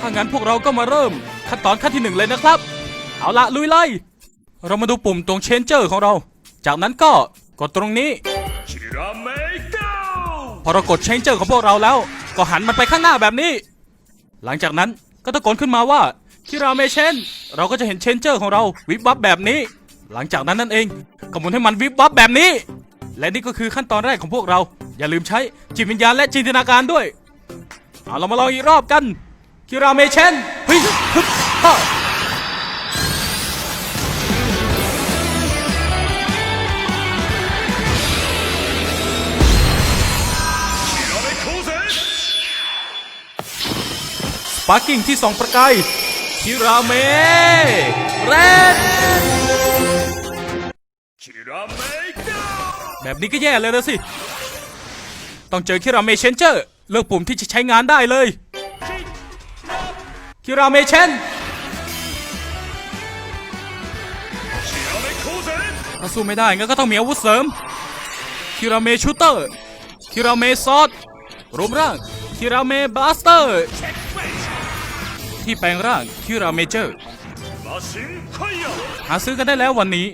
ถ้างั้นพวกเราก็มาเริ่ม ขั้นตอนขั้นที่หนึ่งเลยนะครับ เอาละลุยเลย เรามาดูปุ่มตรงเชนเจอร์ของเรา จากนั้นก็กดตรงนี้พอเรากดเชนเจอร์ของพวกเราแล้ว ก็หันมันไปข้างหน้าแบบนี้ หลังจากนั้นก็ตะโกนขึ้นมาว่าคิราเมเชนเราก็จะเห็นเชนเจอร์ของเราวิบวับแบบนี้ หลังจากนั้นนั่นเองก็หมุนให้มันวิบวับแบบนี้ และนี่ก็คือขั้นตอนแรกของพวกเรา อย่าลืมใช้จิตวิญญาณและจินตนาการด้วยเอาเรามาลองอีกรอบกัน คิราเมเชนเฮ้ยฮึบฮ่าสปาร์กิ้งที่สองประกายคิราเมแรดแบบนี้ก็แย่เลยนะสิ ต้องเจอคิราเมเชนเจอร์ เลือกปุ่มที่จะใช้งานได้เลย คิราเมเชนถ้าสู้ไม่ได้งั้นก็ต้องมีอาวุธเสริม คิราเมชูเตอร์ คิราเมซอสรวมร่าง คิราเมบาสเตอร์ ที่แปลงร่าง คิราเมเจอร์ หาซื้อกันได้แล้ววันนี้